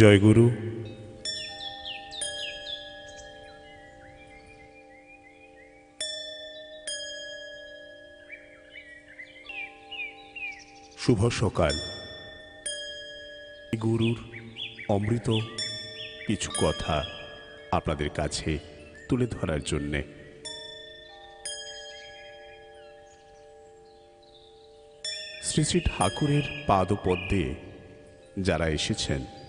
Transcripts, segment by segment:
জয়গুরু শুভ সকাল। গুরুর অমৃত কিছু কথা আপনাদের কাছে তুলে ধরার জন্যে। শ্রী শ্রী ঠাকুরের পাদপদ্মে যারা এসেছেন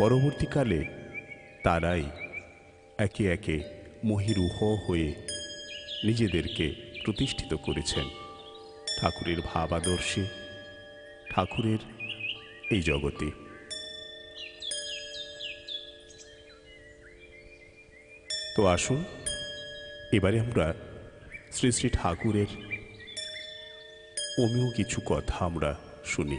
পরবর্তীকালে তারাই একে একে মহিরুহ হয়ে নিজেদেরকে প্রতিষ্ঠিত করেছেন। ঠাকুরের ভাব আদর্শে ঠাকুরের এই জগতে। তো আসুন, এবারে আমরা শ্রী শ্রী ঠাকুরের অমীয় কিছু কথা আমরা শুনি।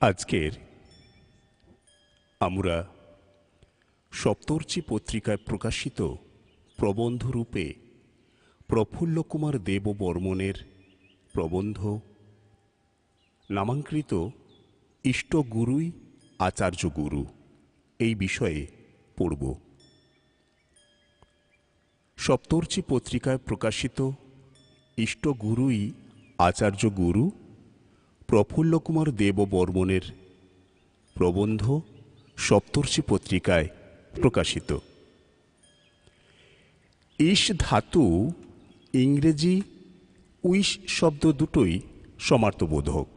আজকের আমরা সপ্তর্ষি পত্রিকায় প্রকাশিত প্রবন্ধরূপে প্রফুল্ল কুমার দেব বর্মনের প্রবন্ধ নামাঙ্কৃত ইষ্টগুরুই আচার্য গুরু এই বিষয়ে পড়ব। সপ্তর্ষি পত্রিকায় প্রকাশিত ইষ্টগুরুই আচার্য গুরু প্রফুল্ল কুমার দেব বর্মনের প্রবন্ধ সপ্তর্ষি পত্রিকায় প্রকাশিত। ইস ধাতু ইংরেজি উইশ শব্দ দুটোই সমার্থবোধক,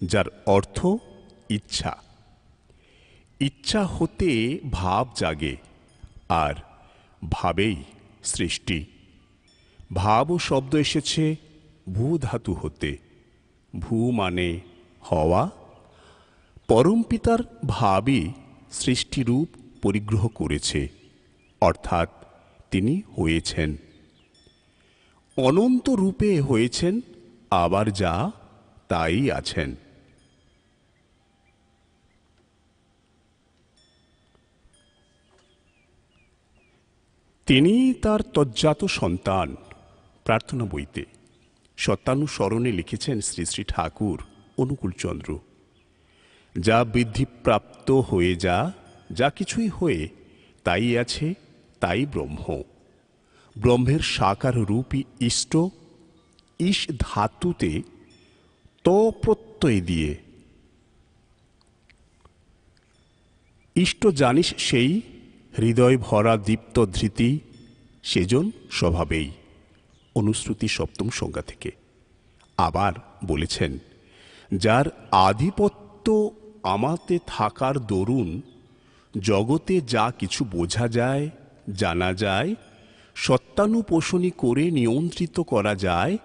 যার অর্থ ইচ্ছা। ইচ্ছা হতে ভাব জাগে আর ভাবেই সৃষ্টি। ভাব ও শব্দ এসেছে ভূ ধাতু হতে। ভূ মানে হওয়া পরমপিতার ভাবই সৃষ্টিরূপ পরিগ্রহ করেছে, অর্থাৎ তিনি হয়েছেন। অনন্ত রূপে হয়েছেন, আবার যা তাই আছেন। তিনি তার তজ্জাত সন্তান, প্রার্থনা বইতে। সত্যানুসরণে লিখেছেন শ্রী শ্রী ঠাকুর অনুকূলচন্দ্র যা বৃদ্ধিপ্রাপ্ত হয়ে যা যা কিছুই হয়ে, তাই আছে, তাই ব্রহ্ম। ব্রহ্মের সাকার রূপী ইষ্ট ইস ধাতুতে ত প্রত্যয় দিয়ে। ইষ্ট জানিস সেই, হৃদয় ভরা দীপ্ত ধৃতি, সেজন স্বভাবেই। অনুশ্রুতি সপ্তম সংজ্ঞা থেকে। আবার বলেছেন, যার আধিপত্য আমাতে থাকার দরুন, জগতে যা কিছু বোঝা যায়, জানা যায় সত্যানুপোষণী করে নিয়ন্ত্রিত করা যায়,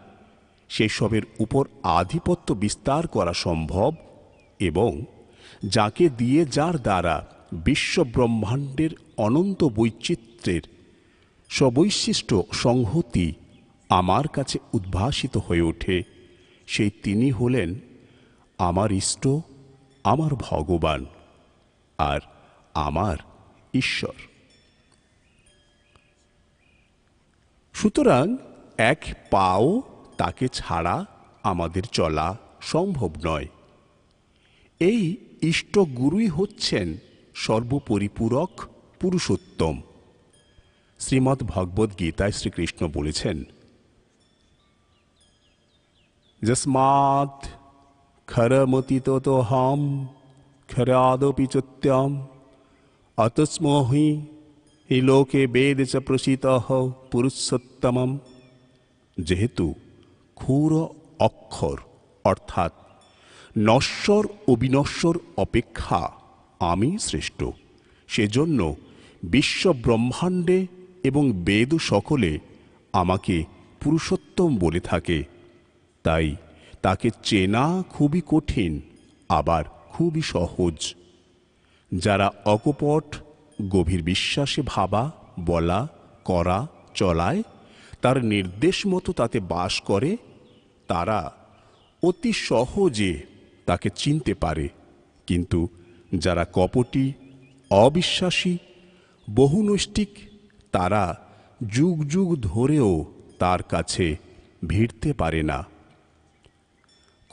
সেসবের উপর আধিপত্য বিস্তার করা সম্ভব এবং যাকে দিয়ে যার দ্বারা বিশ্বব্রহ্মাণ্ডের অনন্ত বৈচিত্র্যের সবৈশিষ্ট্য সংহতি আমার কাছে উদ্ভাসিত হয়ে ওঠে। সেই তিনি হলেন আমার ইষ্ট, আমার ভগবান আর আমার ঈশ্বর। সুতরাং এক পাও তাকে ছাড়া আমাদের চলা সম্ভব নয়। এই ইষ্ট গুরুই হচ্ছেন সর্বপরিপূরক পুরুষোত্তম। শ্রীমদ্ ভগবদ গীতায় শ্রীকৃষ্ণ বলেছেন যস্মাৎ খরমতিতোহম খরাদপি চত্যম অতস্মহি হি লোকে বেদ চ প্রসিত পুরুষোত্তমম যেহেতু ক্ষুর অক্ষর অর্থাৎ নশ্বর ও বিনশ্বর অপেক্ষা আমি শ্রেষ্ঠ সেজন্য বিশ্ব ব্রহ্মাণ্ডে এবং বেদ সকলে আমাকে পুরুষোত্তম বলে থাকে। তাই তাকে চেনা খুবই কঠিন, আবার খুবই সহজ। যারা অকপট, গভীর বিশ্বাসে ভাবা, বলা, করা, চলায়, তার নির্দেশ মতো তাতে বাস করে, তারা অতি সহজে তাকে চিনতে পারে। কিন্তু যারা কপটি, অবিশ্বাসী বহুনৈষ্টিক তারা যুগ যুগ ধরেও তার কাছে ভিড়তে পারে না।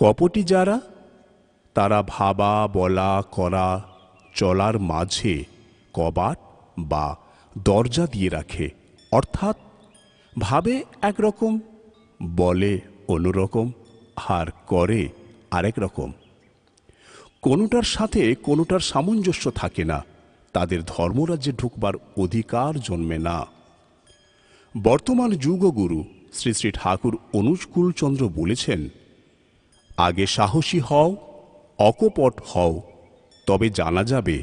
কপটি যারা, তারা ভাবা, বলা, করা, চলার মাঝে কবাট বা দরজা দিয়ে রাখে। অর্থাৎ ভাবে একরকম, বলে অন্যরকম, আর করে আরেক রকম। কোনোটার সাথে কোনোটার সামঞ্জস্য থাকে না, তাদের ধর্মরাজ্যে ঢুকবার অধিকার জন্মে না। বর্তমান যুগগুরু শ্রী শ্রী ঠাকুর অনুজকুলচন্দ্র বলেছেন আগে সাহসী হও, অকপট হও। তবে জানা যাবে,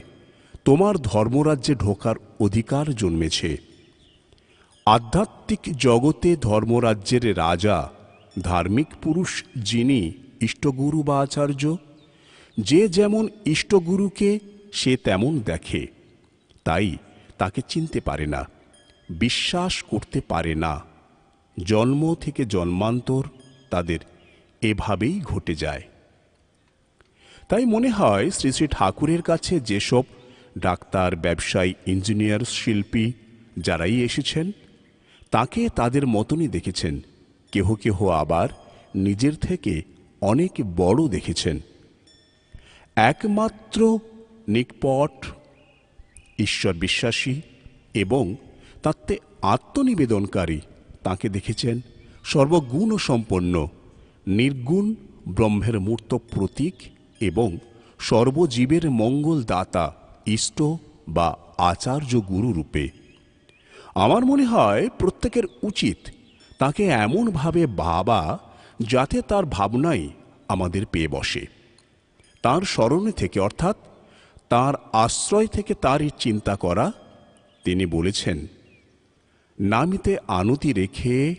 তোমার ধর্মরাজ্যে ঢোকার অধিকার জন্মেছে। আধ্যাত্মিক জগতে ধর্মরাজ্যের রাজা, ধার্মিক পুরুষ যিনি ইষ্টগুরু বা আচার্য, যে যেমন ইষ্টগুরুকে, সে তেমন দেখে। তাই তাকে চিনতে পারে না, বিশ্বাস করতে পারে না। জন্ম থেকে জন্মান্তর তাদের এভাবেই ঘটে যায়। তাই মনে হয় শ্রী শ্রী ঠাকুরের কাছে যেসব ডাক্তার, ব্যবসায়ী, ইঞ্জিনিয়ার, শিল্পী যারাই এসেছেন, তাকে তাদের মতনই দেখেছেন। কেহ কেহ আবার নিজের থেকে অনেক বড় দেখেছেন। একমাত্র নিকপট, ঈশ্বর বিশ্বাসী এবং তাতে আত্মনিবেদনকারী তাকে দেখেছেন। সর্বগুণ সম্পন্ন নির্গুণ ব্রহ্মের মূর্ত প্রতীক এবং সর্বজীবের মঙ্গলদাতা, ইষ্ট বা আচার্য গুরু রূপে। আমার মনে হয় প্রত্যেকের উচিত তাকে এমনভাবে ভাবা যাতে তার ভাবনাই আমাদের পেয়ে বসে। তার স্মরণে থেকে অর্থাৎ তার আশ্রয় থেকে তারই চিন্তা করা, তিনি বলেছেন, নামিতে আনতি রেখে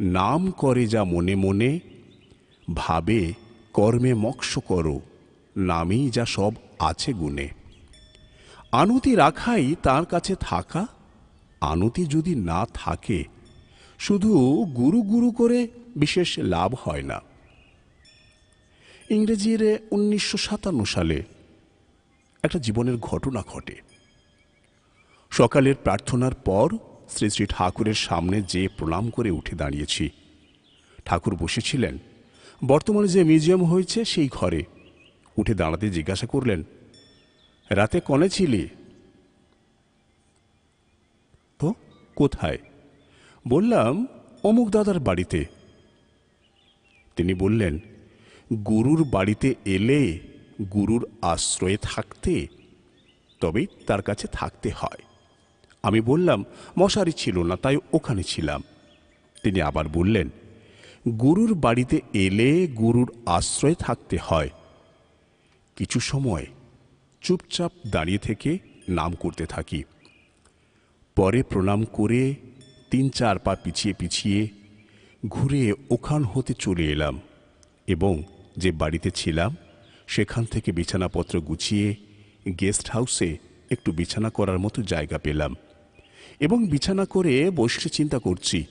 নাম করে যা মনে মনে ভাবে, কর্মে মক্ষ করো, নামেই যা সব আছে গুণে। আনতি রাখাই তার কাছে থাকা, আনতি যদি না থাকে, শুধু গুরু গুরু করে বিশেষ লাভ হয় না। ইংরেজির উনিশশো সাতান্ন সালে একটা জীবনের ঘটনা ঘটে। সকালের প্রার্থনার পর শ্রী শ্রী ঠাকুরের সামনে যে প্রণাম করে উঠে দাঁড়িয়েছি, ঠাকুর বসেছিলেন। বর্তমানে যে মিউজিয়াম হয়েছে সেই ঘরে। উঠে দাঁড়াতে জিজ্ঞাসা করলেন, রাতে কনে ছিলি? তো, কোথায়? বললাম, অমুক দাদার বাড়িতে। তিনি বললেন, গুরুর বাড়িতে এলে গুরুর আশ্রয়ে থাকতে, তবেই তার কাছে থাকতে হয়। আমি বললাম, মশারি ছিল না, তাই ওখানে ছিলাম। তিনি আবার বললেন গুরুর বাড়িতে এলে গুরুর আশ্রয় থাকতে হয়। কিছু সময় চুপচাপ দাঁড়িয়ে থেকে নাম করতে থাকি। পরে প্রণাম করে তিন চার পা পিছিয়ে পিছিয়ে ঘুরে ওখান হতে চলে এলাম এবং যে বাড়িতে ছিলাম, সেখান থেকে বিছানাপত্র গুছিয়ে গেস্ট হাউসে একটু বিছানা করার মতো জায়গা পেলাম এবং বিছানা করে বসে চিন্তা করছি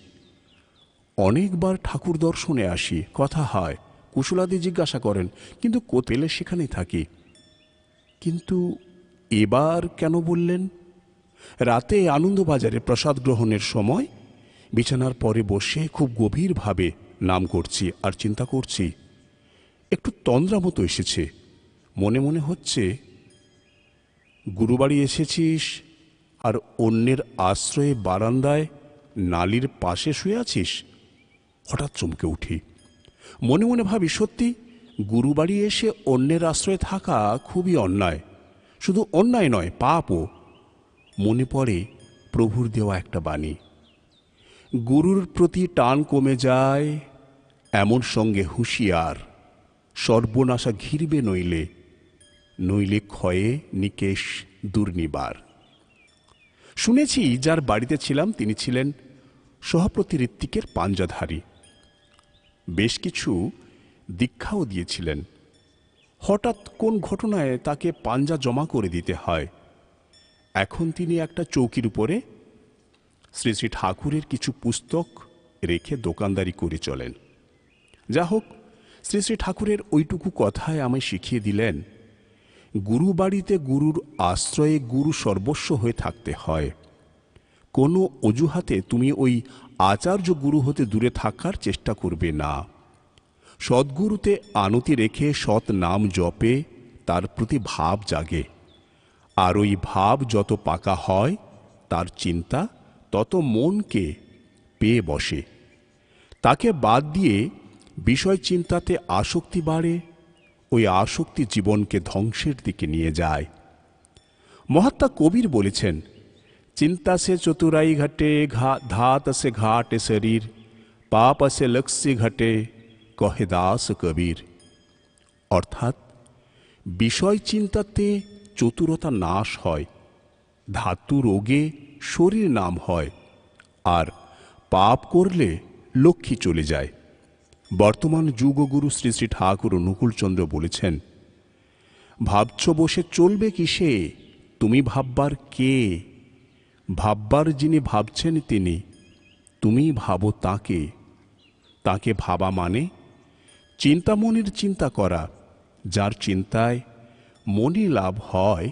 অনেকবার ঠাকুর দর্শনে আসি, কথা হয়, কুশলাদি জিজ্ঞাসা করেন, কিন্তু কোতেলে সেখানেই থাকি? কিন্তু এবার কেন বললেন? রাতে আনন্দবাজারে প্রসাদ গ্রহণের সময় বিছানার পরে বসে খুব গভীরভাবে নাম করছি আর চিন্তা করছি। একটু তন্দ্রা মতো এসেছে। মনে মনে হচ্ছে, গুরুবাড়ি এসেছিস আর অন্যের আশ্রয়ে বারান্দায় নালির পাশে শুয়ে আছিস? হঠাৎ চমকে উঠি। মনে মনে ভাবি, সত্যি গুরুবাড়ি এসে অন্যের আশ্রয়ে থাকা খুবই অন্যায়। শুধু অন্যায় নয়, পাপও। মনে পড়ে প্রভুর দেওয়া একটা বাণী। গুরুর প্রতি টান কমে যায়, এমন সঙ্গে হুঁশিয়ার। সর্বনাশা ঘিরবে নইলে নইলে ক্ষয়ে নিকেশ দুর্নিবার। শুনেছি, যার বাড়িতে ছিলাম, তিনি ছিলেন সহপ্রতি ঋত্বিকের পাঞ্জাধারী। বেশ কিছু দীক্ষাও দিয়েছিলেন। হঠাৎ কোন ঘটনায় তাকে পাঞ্জা জমা করে দিতে হয়? এখন তিনি একটা চৌকির উপরে শ্রী শ্রী ঠাকুরের কিছু পুস্তক রেখে দোকানদারি করে চলেন। যা হোক, শ্রী শ্রী ঠাকুরের ওইটুকু কথায় আমায় শিখিয়ে দিলেন, গুরু বাড়িতে গুরুর আশ্রয়ে গুরু সর্বস্ব হয়ে থাকতে হয়। কোনো অজুহাতে তুমি ওই আচার্য গুরু হতে দূরে থাকার চেষ্টা করবে না। সদ্গুরুতে আনতি রেখে সৎ নাম জপে তার প্রতি ভাব জাগে। আর ওই ভাব যত পাকা হয়, তার চিন্তা তত মনকে পেয়ে বসে। তাকে বাদ দিয়ে বিষয় চিন্তাতে আসক্তি বাড়ে, ওই আসক্তি জীবনকে ধ্বংসের দিকে নিয়ে যায়। মহাত্মা কবির বলেছেন চিন্তা সে চতুরাই ঘটে ঘা ধাত সে ঘাটে শরীর পাপ সে লক্ষ্যে ঘটে কহে দাস কবির অর্থাৎ বিষয় চিন্তাতে চতুরতা নাশ হয় ধাতু রোগে শরীর নাম হয়, আর পাপ করলে লক্ষ্মী চলে যায়। বর্তমান যুগগুরু শ্রী শ্রী ঠাকুর অনুকূলচন্দ্র বলেছেন, ভাবছ বসে চলবে কিসে? তুমি ভাববার কে? ভাববার যিনি ভাবছেন তিনি তুমি ভাবো তাকে। তাকে ভাবা মানে চিন্তামনির চিন্তা করা, যার চিন্তায় মনি লাভ হয়।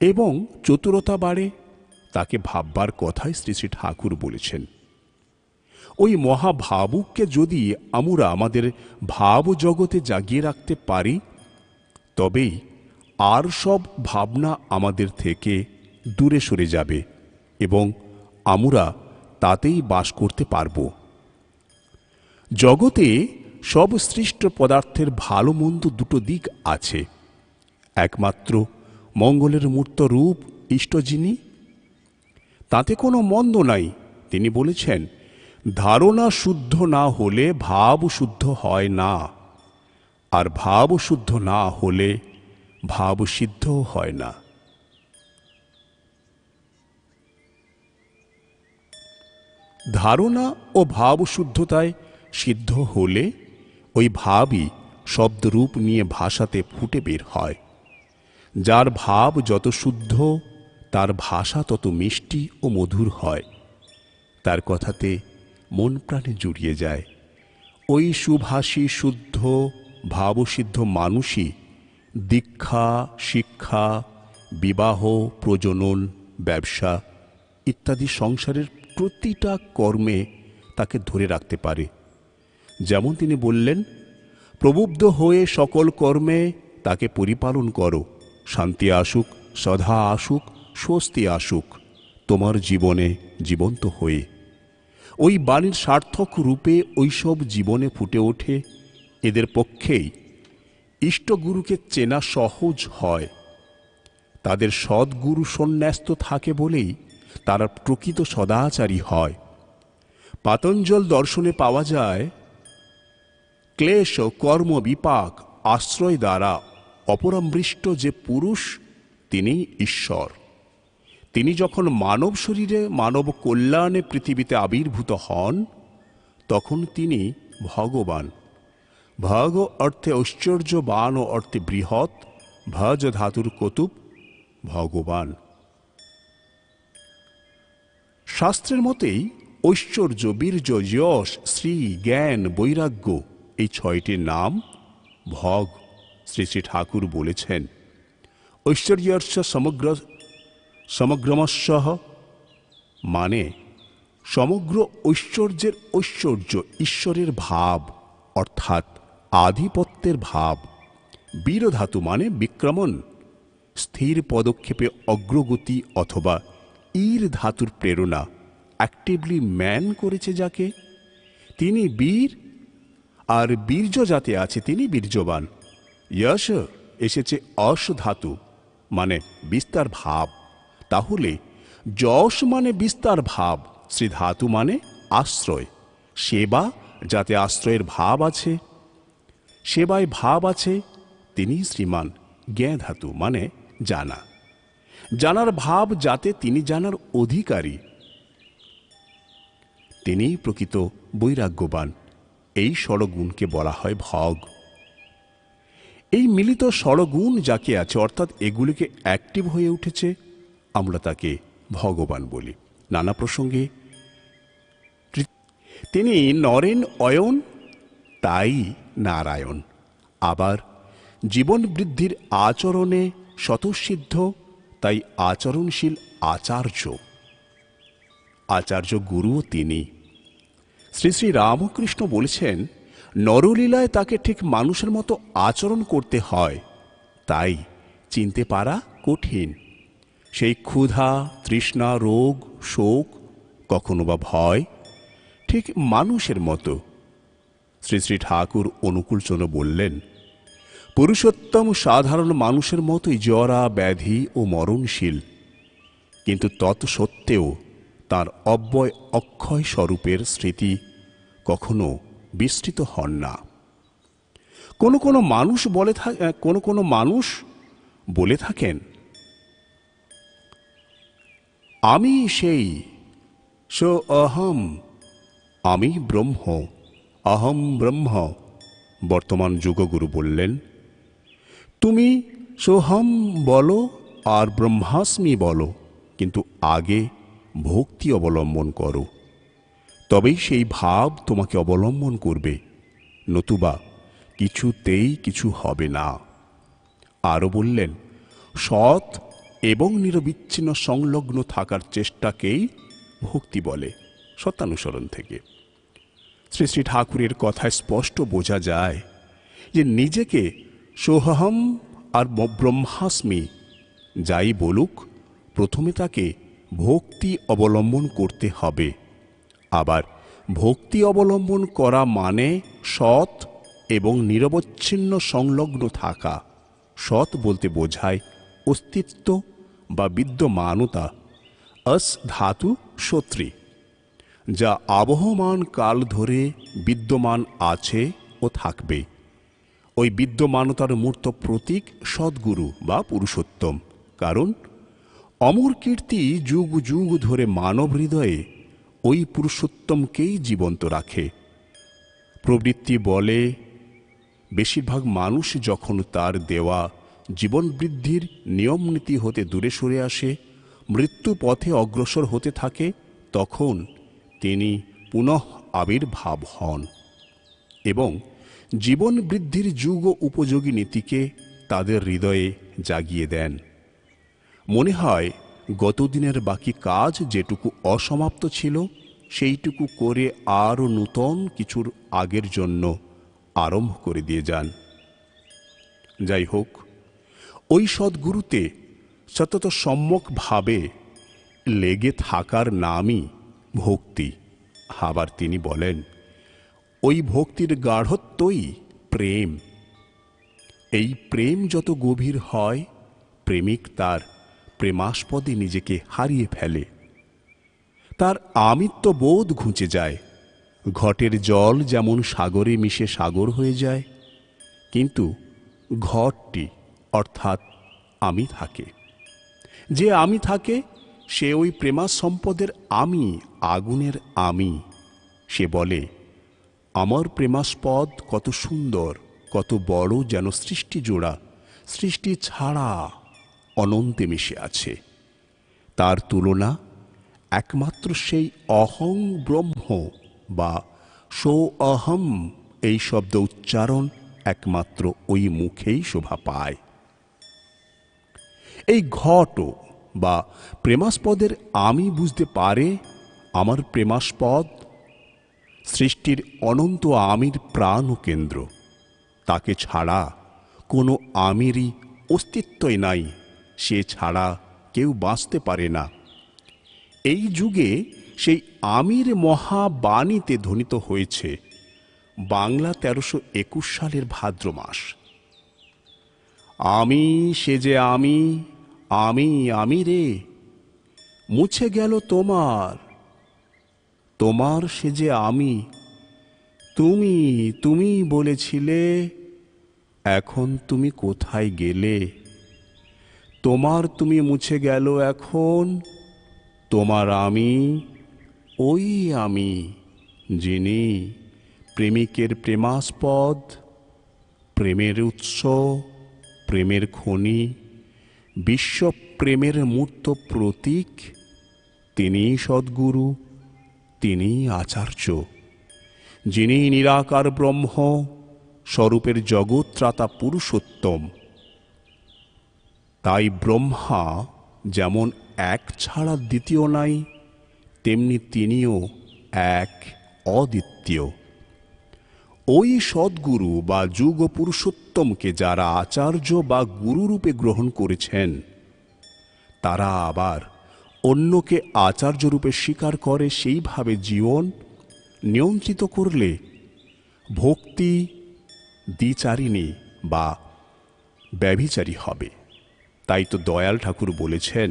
এবং চতুরতা বাড়ে, তাকে ভাববার কথাই শ্রী শ্রী ঠাকুর বলেছেন। ওই মহাভাবুককে যদি আমরা আমাদের ভাব জগতে জাগিয়ে রাখতে পারি, তবেই আর সব ভাবনা আমাদের থেকে দূরে সরে যাবে এবং আমরা তাতেই বাস করতে পারব। জগতে সব সৃষ্ট পদার্থের ভালো মন্দ দুটো দিক আছে। একমাত্র মঙ্গলের মূর্ত রূপ ইষ্ট যিনি, তাতে কোনো মন্দ নাই। তিনি বলেছেন, ধারণা শুদ্ধ না হলে ভাব শুদ্ধ হয় না, আর ভাব শুদ্ধ না হলে ভাব সিদ্ধও হয় না। ধারণা ও ভাব শুদ্ধতায় সিদ্ধ হলে ওই ভাবই শব্দরূপ নিয়ে ভাষাতে ফুটে বের হয়। যার ভাব যত শুদ্ধ, তার ভাষা তত মিষ্টি ও মধুর হয়। তার কথাতে মন প্রাণে জুড়িয়ে যায়। ওই সুভাষী, শুদ্ধ, ভাবসিদ্ধ মানুষই দীক্ষা, শিক্ষা, বিবাহ, প্রজনন, ব্যবসা ইত্যাদি সংসারের প্রতিটা কর্মে তাকে ধরে রাখতে পারে। যেমন তিনি বললেন, প্রবুদ্ধ হয়ে সকল কর্মে তাকে পরিপালন করো। শান্তি আসুক সধা আসুক, স্বস্তি আসুক। তোমার জীবনে জীবন্ত হয়ে। ওই বাণীর সার্থক রূপে ওইসব জীবনে ফুটে ওঠে। এদের পক্ষেই ইষ্টগুরুকে চেনা সহজ হয়। তাদের সদ্গুরু সন্ন্যাস্ত থাকে বলেই তারা প্রকৃত সদাচারী হয়। পাতঞ্জল দর্শনে পাওয়া যায়, ক্লেশ ও কর্ম বিপাক আশ্রয় দ্বারা অপরামৃষ্ট যে পুরুষ, তিনি ঈশ্বর। তিনি যখন মানব শরীরে, মানব কল্যাণে পৃথিবীতে আবির্ভূত হন, তখন তিনি ভগবান। ভগ অর্থে ঐশ্বর্যবান ও অর্থে বৃহৎ, ভজ ধাতুর কতুব ভগবান। শাস্ত্রের মতেই ঐশ্বর্য, বীর্য, যশ, শ্রী, জ্ঞান, বৈরাগ্য এই ছয়টির নাম ভগ শ্রী শ্রী ঠাকুর বলেছেন। ঐশ্বর্যর্ষ সমগ্র সমগ্রমস্য মানে সমগ্র ঐশ্বর্যের ঐশ্বর্য ঈশ্বরের ভাব, অর্থাৎ আধিপত্যের ভাব। বীরধাতু মানে বিক্রমণ, স্থির পদক্ষেপে অগ্রগতি অথবা ঈর ধাতুর প্রেরণা অ্যাক্টিভলি ম্যান করেছে যাকে। তিনি বীর, আর বীর্য যাতে আছে, তিনি বীর্যবান। যশ এসেছে অস ধাতু মানে বিস্তার ভাব। তাহলে যশ মানে বিস্তার ভাব, শ্রী ধাতু মানে আশ্রয়। সেবা যাতে আশ্রয়ের ভাব আছে। সেবায় ভাব আছে তিনি শ্রীমান জ্ঞা ধাতু মানে জানা। জানার ভাব যাতে তিনি জানার অধিকারী। তিনি প্রকৃত বৈরাগ্যবান। এই ষড়গুণকে বলা হয় ভগ। এই মিলিত ষড়গুণ যাকে আছে, অর্থাৎ এগুলিকে অ্যাক্টিভ হয়ে উঠেছে, আমরা তাকে ভগবান বলি। নানা প্রসঙ্গে তিনি নরেন, অয়ন, তাই নারায়ণ। আবার জীবন বৃদ্ধির আচরণে স্বতঃসিদ্ধ তাই আচরণশীল আচার্য। আচার্য গুরুও তিনি। শ্রী শ্রী রামকৃষ্ণ বলেছেন, নরলীলায় তাকে ঠিক মানুষের মতো আচরণ করতে হয়, তাই চিনতে পারা কঠিন। সেই ক্ষুধা, তৃষ্ণা, রোগ, শোক, কখনো বা ভয়, ঠিক মানুষের মতো। শ্রী শ্রী ঠাকুর অনুকূলচন্দ্র বললেন পুরুষোত্তম সাধারণ মানুষের মতোই জরা, ব্যাধি ও মরণশীল। কিন্তু তৎসত্ত্বেও তার অব্যয় অক্ষয় স্বরূপের স্মৃতি কখনো বিস্তৃত হন না। কোনো কোনো মানুষ বলে কোনো কোনো মানুষ বলে থাকেন, আমি সেই সো অহম, আমি ব্রহ্ম, অহম ব্রহ্ম। বর্তমান যুগগুরু বললেন তুমি সোহম বলো আর ব্রহ্মাস্মি বলো, কিন্তু আগে ভক্তি অবলম্বন করো। তবেই সেই ভাব তোমাকে অবলম্বন করবে, নতুবা কিছুতেই কিছু হবে না। আরও বললেন, সৎ এবং নিরবিচ্ছিন্ন সংলগ্ন থাকার চেষ্টাকেই ভক্তি বলে সত্যানুসরণ থেকে। শ্রী শ্রী ঠাকুরের কথায় স্পষ্ট বোঝা যায় যে নিজেকে সোহম আর ব্রহ্মাস্মি, যাই বলুক, প্রথমে তাকে ভক্তি অবলম্বন করতে হবে। আবার ভক্তি অবলম্বন করা মানে সৎ এবং নিরবচ্ছিন্ন সংলগ্ন থাকা। সৎ বলতে বোঝায় অস্তিত্ব বা বিদ্যমানতা। অস ধাতু সত্রী, যা আবহমান কাল ধরে বিদ্যমান আছে ও থাকবে। ওই বিদ্যমানতার মূর্ত প্রতীক সদ্গুরু বা পুরুষোত্তম। কারণ, অমর কীর্তি যুগ যুগ ধরে মানব হৃদয়ে ওই পুরুষোত্তমকেই জীবন্ত রাখে। প্রবৃত্তি বলে, বেশিরভাগ মানুষ যখন তার দেওয়া জীবন বৃদ্ধির নিয়ম নীতি হতে দূরে সরে আসে, মৃত্যু পথে অগ্রসর হতে থাকে, তখন তিনি পুনঃ আবির্ভাব হন। এবং জীবন বৃদ্ধির যুগ উপযোগী নীতিকে তাদের হৃদয়ে জাগিয়ে দেন। মনে হয়, গতদিনের বাকি কাজ যেটুকু অসমাপ্ত ছিল, সেইটুকু করে আরও নূতন কিছুর আগের জন্য আরম্ভ করে দিয়ে যান। যাই হোক, ওই সদ্গুরুতে সতত সম্যকভাবে লেগে থাকার নামই ভক্তি, আবার তিনি বলেন। ওই ভক্তির গাঢ়ত্বই প্রেম। এই প্রেম যত গভীর হয়, প্রেমিক তার প্রেমাস্পদে নিজেকে হারিয়ে ফেলে। তার আমিত্ব বোধ ঘুঁচে যায়। ঘটের জল যেমন সাগরে মিশে সাগর হয়ে যায়, কিন্তু ঘরটি অর্থাৎ আমি থাকে। যে আমি থাকে, সে ওই প্রেমা সম্পদের আমি, আগুনের আমি, সে বলে আমার প্রেমাস্পদ কত সুন্দর, কত বড় যেন সৃষ্টি জোড়া, সৃষ্টি ছাড়া অনন্তে মিশে আছে। তার তুলনা একমাত্র সেই অহং ব্রহ্ম বা সো অহম এই শব্দ উচ্চারণ একমাত্র ওই মুখেই শোভা পায়। এই ঘট বা প্রেমাস্পদের আমি বুঝতে পারে আমার প্রেমাস্পদ সৃষ্টির অনন্ত আমির প্রাণ ও কেন্দ্র। তাকে ছাড়া কোনো আমিরই অস্তিত্বই নাই, সে ছাড়া কেউ বাঁচতে পারে না। এই যুগে সেই আমির মহাবাণীতে ধ্বনিত হয়েছে, বাংলা তেরোশো একুশ সালের ভাদ্র মাস। আমি সে যে আমি আমি আমি রে মুছে গেল তোমার তোমার সে যে আমি, তুমি তুমি বলেছিলে, এখন তুমি কোথায় গেলে? তোমার তুমি মুছে গেল এখন, তোমার আমি ওই আমি যিনি প্রেমিকের প্রেমাস্পদ, প্রেমের উৎস, প্রেমের খনি বিশ্ব প্রেমের মূর্ত প্রতীক তিনি সদ্গুরু। তিনি আচার্য, যিনি নিরাকার ব্রহ্ম, স্বরূপের জগৎত্রাতা পুরুষোত্তম। তাই ব্রহ্মা যেমন এক ছাড়া দ্বিতীয় নাই, তেমনি তিনিও এক অদ্বিতীয়। ওই সদ্গুরু বা যুগ পুরুষোত্তমকে যারা আচার্য বা গুরুরূপে গ্রহণ করেছেন, তারা আবার অন্যকে আচার্য রূপে স্বীকার করে সেইভাবে জীবন নিয়ন্ত্রিত করলে ভক্তি দ্বিচারিণী বা ব্যভিচারী হবে। তাই তো দয়াল ঠাকুর বলেছেন,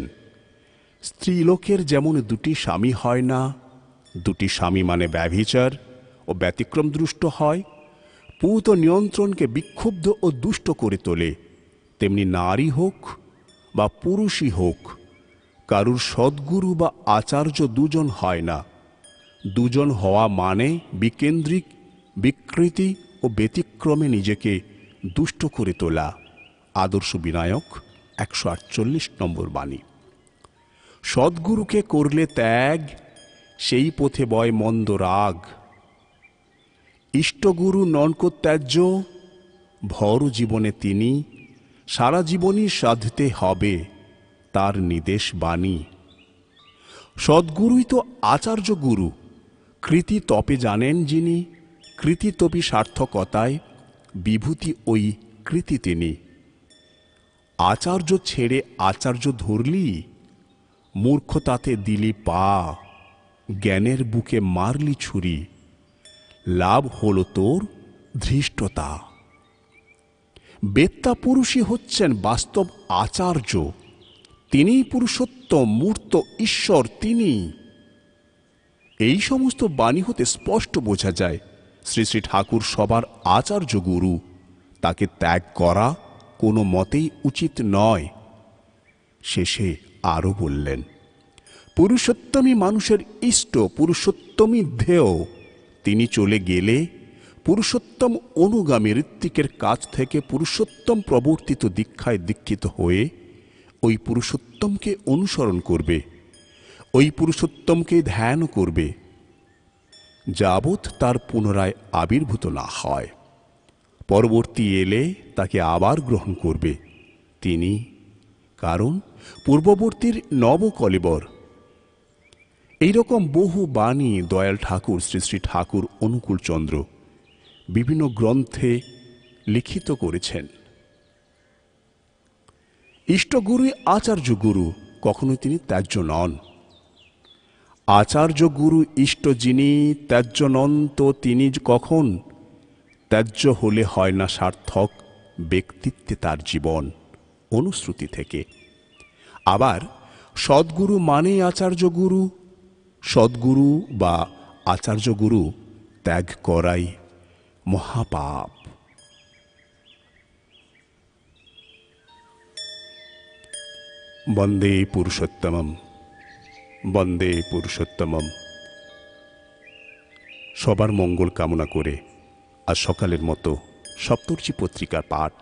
স্ত্রীলোকের যেমন দুটি স্বামী হয় না, দুটি স্বামী মানে ব্যভিচার ও ব্যতিক্রম দৃষ্ট হয়, পুত নিয়ন্ত্রণকে বিক্ষুব্ধ ও দুষ্ট করে তোলে, তেমনি নারী হোক বা পুরুষই হোক কারুর সদ্গুরু বা আচার্য দুজন হয় না। দুজন হওয়া মানে বিকেন্দ্রিক, বিকৃতি ও ব্যতিক্রমে নিজেকে দুষ্ট করে তোলা। আদর্শ বিনায়ক, একশো আটচল্লিশ নম্বর বাণী। সদ্গুরুকে করলে ত্যাগ, সেই পথে বয় মন্দ রাগ। ইষ্টগুরু ননকত্যাজ্য, ভর জীবনে তিনি, সারা জীবনই সাধতে হবে। তার নির্দেশ বাণী। সদ্গুরুই তো আচার্য গুরু। কৃতি তপে জানেন যিনি, কৃতি তপি সার্থকতায় বিভূতি ওই কৃতি তিনি। আচার্য ছেড়ে আচার্য ধরলি? মূর্খতাতে দিলি পা, জ্ঞানের বুকে মারলি ছুরি। লাভ হল তোর ধৃষ্টতা। বেত্তা পুরুষই হচ্ছেন বাস্তব আচার্য। তিনিই পুরুষোত্তম, মূর্ত, ঈশ্বর, তিনি। এই সমস্ত বাণী হতে স্পষ্ট বোঝা যায়, শ্রী শ্রী ঠাকুর সবার আচার্য গুরু। তাকে ত্যাগ করা কোনো মতেই উচিত নয়। শেষে আরও বললেন পুরুষোত্তমই মানুষের ইষ্ট, পুরুষোত্তমী ধ্যেয়। তিনি চলে গেলে পুরুষোত্তম অনুগামী ঋত্বিকের কাছ থেকে পুরুষোত্তম প্রবর্তিত দীক্ষায় দীক্ষিত হয়ে ওই পুরুষোত্তমকে অনুসরণ করবে, ওই পুরুষোত্তমকে ধ্যান করবে, যাবৎ তার পুনরায় আবির্ভূত না হয়। পরবর্তী এলে তাকে আবার গ্রহণ করবে। তিনি কারণ পূর্ববর্তীর নবকলেবর। এইরকম বহু বাণী দয়াল ঠাকুর, শ্রী শ্রী ঠাকুর অনুকূলচন্দ্র বিভিন্ন গ্রন্থে লিখিত করেছেন। ইষ্টগুরুই আচার্য গুরু কখনোই তিনি ত্যায্য নন। আচার্য গুরু ইষ্ট যিনি, ত্যায্য নন তো তিনি কখন? ত্যায্য হলে হয় না সার্থক ব্যক্তিত্বে তার জীবন, অনুশ্রুতি থেকে। আবার সদ্গুরু মানে আচার্য গুরু, সদ্গুরু বা আচার্য গুরু ত্যাগ করাই মহাপাপ। বন্দে পুরুষোত্তমম। বন্দে পুরুষোত্তমম। সবার মঙ্গল কামনা করে আর সকালের মতো সপ্তর্ষি পত্রিকার পাঠ